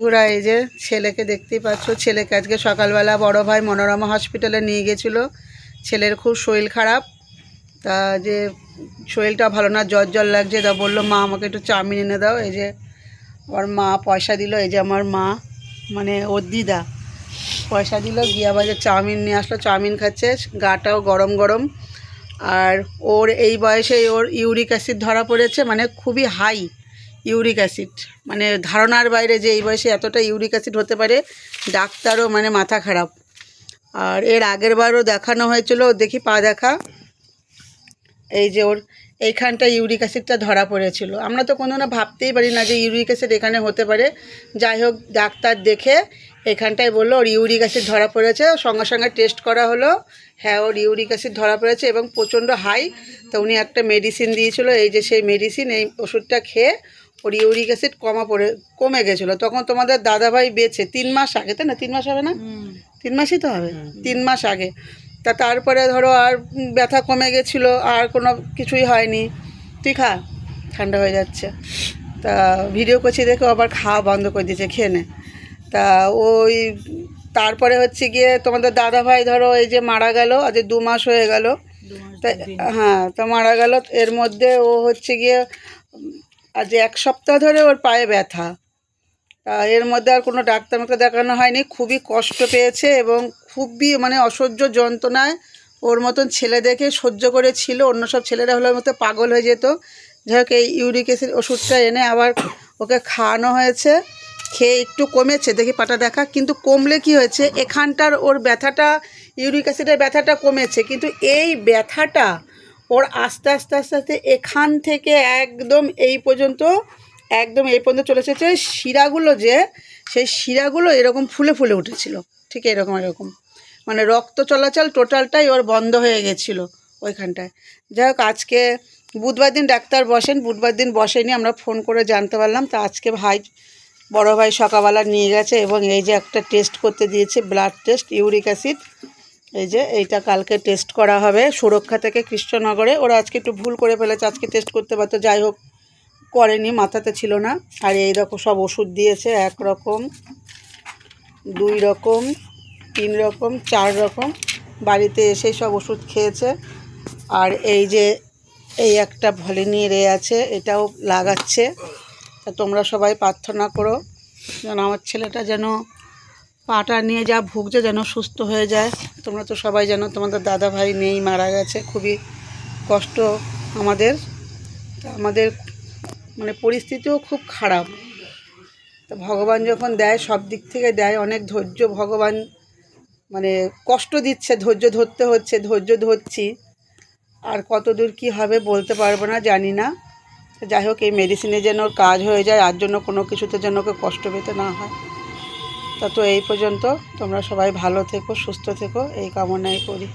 বন্ধুরা, এই যে ছেলেকে দেখতেই পাচ্ছ। ছেলেকে আজকে সকালবেলা বড় ভাই মনোরমা হসপিটালে নিয়ে গেছিল। ছেলের খুব শরীর খারাপ। তা যে শরীরটা ভালো না, জ্বর জ্বর লাগছে, তা বলল, মা, আমাকে একটু চাউমিন এনে দাও। এই যে আমার মা পয়সা দিল, এই যে আমার মা মানে ওর দিদা, পয়সা দিল, গিয়া বাজে চাউমিন নিয়ে আসলো, চাউমিন খাচ্ছে, গাটাও গরম গরম। আর ওর এই বয়সে ওর ইউরিক অ্যাসিড ধরা পড়েছে মানে খুবই হাই ইউরিক অ্যাসিড। মানে ধারণার বাইরে যে এই বয়সে এতটা ইউরিক অ্যাসিড হতে পারে, ডাক্তারও মানে মাথা খারাপ। আর এর আগের বারও দেখানো হয়েছিল, দেখি পা দেখা। এই যে ওর এইখানটা ইউরিক অ্যাসিডটা ধরা পড়েছিল। আমরা তো কোনো না ভাবতেই পারি না যে ইউরিক অ্যাসিড এখানে হতে পারে। যাই হোক, ডাক্তার দেখে এখানটায় বলল, ওর ইউরিক অ্যাসিড ধরা পড়েছে। সঙ্গে সঙ্গে টেস্ট করা হলো। হ্যাঁ ওর ইউরিক অ্যাসিড ধরা পড়েছে এবং প্রচণ্ড হাই। তো উনি একটা মেডিসিন দিয়েছিল। এই যে সেই মেডিসিন এই ওষুধটা খেয়ে ওর ইউরিক অ্যাসিড কমা পড়ে কমে গেছিল। তখন তোমাদের দাদাভাই বেঁচে তিন মাস আগে তাই না? তিন মাস হবে না? তিন মাসই তো হবে? তিন মাস আগে। তা তারপরে ধরো আর ব্যথা কমে গেছিল আর কোনো কিছুই হয়নি। তুই খা ঠান্ডা হয়ে যাচ্ছে। তা ভিডিও করছি দেখে আবার খাওয়া বন্ধ করে দিয়েছে খেয়ে নে। তা ওই তারপরে হচ্ছে গিয়ে তোমাদের দাদা ভাই ধরো এই যে মারা গেল আজ দু মাস হয়ে গেল। তা হ্যাঁ তো মারা গেল এর মধ্যে ও হচ্ছে গিয়ে আজ এক সপ্তাহ ধরে ওর পায়ে ব্যথা। এর মধ্যে আর কোনো ডাক্তারকে দেখানো হয়নি। খুবই কষ্ট পেয়েছে এবং খুবই মানে অসহ্য যন্ত্রণায় ওর মতন ছেলে দেখে সহ্য করে ছিল অন্য সব ছেলেরা হলে মতো পাগল হয়ে যেত। যাই হোক, এই ইউরিক অ্যাসিড ওষুধটা এনে আবার ওকে খাওয়ানো হয়েছে। খেয়ে একটু কমেছে, দেখি পাটা দেখা। কিন্তু কমলে কি হয়েছে? এখানটার ওর ব্যথাটা, ইউরিক অ্যাসিডের ব্যথাটা কমেছে। কিন্তু এই ব্যথাটা ওর আস্তে আস্তে আস্তে আস্তে এখান থেকে একদম এই পর্যন্ত, একদম এই পর্যন্ত চলে এসেছে। শিরাগুলো যে, সেই শিরাগুলো এরকম ফুলে ফুলে উঠেছিল। ঠিক এরকম এরকম। মানে রক্ত চলাচল টোটালটাই ওর বন্ধ হয়ে গেছিল ওইখানটায়। যাই হোক, আজকে বুধবার দিন ডাক্তার বসেন, বুধবার দিন বসেনি, আমরা ফোন করে জানতে পারলাম। তা আজকে ভাই, বড় ভাই সকালবেলা নিয়ে গেছে এবং এই যে একটা টেস্ট করতে দিয়েছে, ব্লাড টেস্ট, ইউরিক অ্যাসিড। এই যে এইটা কালকে টেস্ট করা হবে সুরক্ষা থেকে কৃষ্ণনগরে। ওরা আজকে একটু ভুল করে ফেলেছে, আজকে টেস্ট করতে পারতো, যাই হোক করেনি, মাথাতে ছিল না। আর এই দেখো সব ওষুধ দিয়েছে, এক রকম, দুই রকম, তিন রকম, চার রকম। বাড়িতে এসে সব ওষুধ খেয়েছে। আর এই যে এই একটা ভলিনি রে আছে, এটাও লাগাচ্ছে। তোমরা সবাই প্রার্থনা করো যেন আমার ছেলেটা যেন পাটা নিয়ে যা ভুগছে যেন সুস্থ হয়ে যায়। তোমরা তো সবাই জানো তোমাদের দাদা ভাই নেই, মারা গেছে। খুবই কষ্ট আমাদের। আমাদের মানে পরিস্থিতিও খুব খারাপ। তো ভগবান যখন দেয়, সব দিক থেকে দেয়, অনেক ধৈর্য ভগবান মানে কষ্ট দিচ্ছে, ধৈর্য ধরতে হচ্ছে, ধৈর্য ধরছি। আর কত দূর কী হবে বলতে পারব না, জানি না। যাই হোক, এই মেডিসিনে যেন ওর কাজ হয়ে যায়, আর জন্য কোনো কিছুতে যেন ওকে কষ্ট পেতে না হয়। তা তো এই পর্যন্ত। তোমরা সবাই ভালো থেকো সুস্থ থেকো এই কামনাই করি।